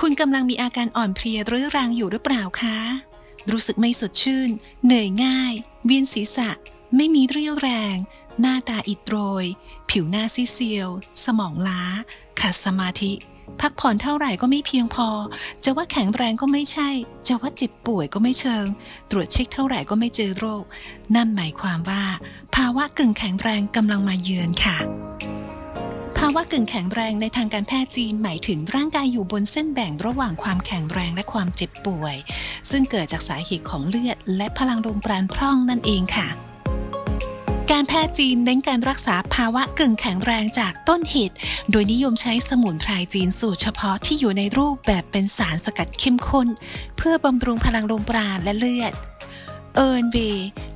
คุณกำลังมีอาการอ่อนเพลียเรื้อรังอยู่หรือเปล่าคะ รู้สึกไม่สดชื่น เหนื่อยง่าย เวียนศีรษะ ไม่มีเรี่ยวแรง หน้าตาอิดโรย ผิวหน้าซีเซียว สมองล้า ขาดสมาธิ พักผ่อนเท่าไหร่ก็ไม่เพียงพอ จะว่าแข็งแรงก็ไม่ใช่ จะว่าเจ็บป่วยก็ไม่เชิง ตรวจเช็คเท่าไหร่ก็ไม่เจอโรค นั่นหมายความว่า ภาวะกึ่งแข็งแรงกำลังมาเยือนค่ะาวะกึ่งแข็งแรงในทางการแพทย์จีนหมายถึงร่างกายอยู่บนเส้นแบ่งระหว่างความแข็งแรงและความเจ็บป่วย ซึ่งเกิดจากสาเหตุของเลือด และพลังลมปราณพร่องนั่นเองค่ะการแพทย์จีนเน้นการรักษาภาวะกึ่งแข็งแรงจากต้นเหตุ โดยนิยมใช้สมุนไพรจีนสูตรเฉพาะที่อยู่ในรูปแบบเป็นสารสกัดเข้มข้น เพื่อบำรุงพลังลมปราณและเลือด เอิร์นเว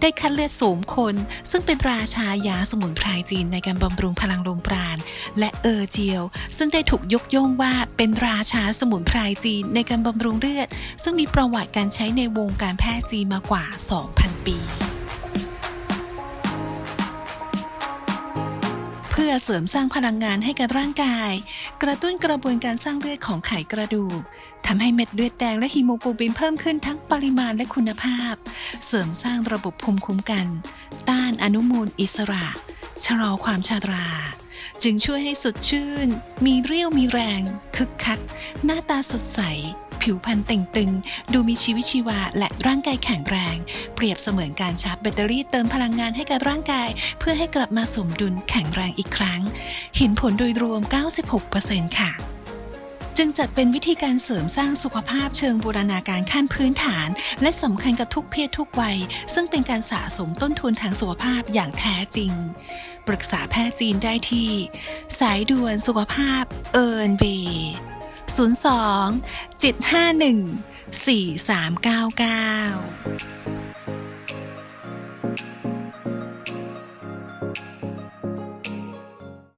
ได้คัดเลือดโสมคน ซึ่งเป็นราชายาสมุนไพรจีนในการบำรุงพลังลมปราณ และเออเจียว ซึ่งได้ถูกยกย่องว่าเป็นราชาสมุนไพรจีนในการบำรุงเลือด ซึ่งมีประวัติการใช้ในวงการแพทย์จีนมากว่า 2,000 ปี พื่อเสริมสร้างพลังงานให้กับร่างกาย กระตุ้นกระบวนการสร้างเลือดของไขกระดูกทำให้เม็ดเลือดแดงและฮีโมโกลบินเพิ่มขึ้นทั้งปริมาณและคุณภาพ เสริมสร้างระบบภูมิคุ้มกัน ต้านอนุมูลอิสระ ชะลอความชารา จึงช่วยให้สดชื่น มีเรี่ยวมีแรง คึกคัก หน้าตาสดใส ผิวพรรณเต่งตึง ดูมีชีวิตชีวาและร่างกายแข็งแรง เปรียบเสมือนการชาร์จแบตเตอรี่เติมพลังงานให้กับร่างกาย เพื่อให้กลับมาสมดุลแข็งแรงอีกครั้ง เห็นผลโดยรวม 96%ค่ะจึงจัดเป็นวิธีการเสริมสร้างสุขภาพเชิงบูรณาการขั้นพื้นฐาน และสำคัญกับทุกเพศทุกวัย ซึ่งเป็นการสะสมต้นทุนทางสุขภาพอย่างแท้จริง ปรึกษาแพทย์จีนได้ที่ สายด่วนสุขภาพเอิร์นเว 02 751 4399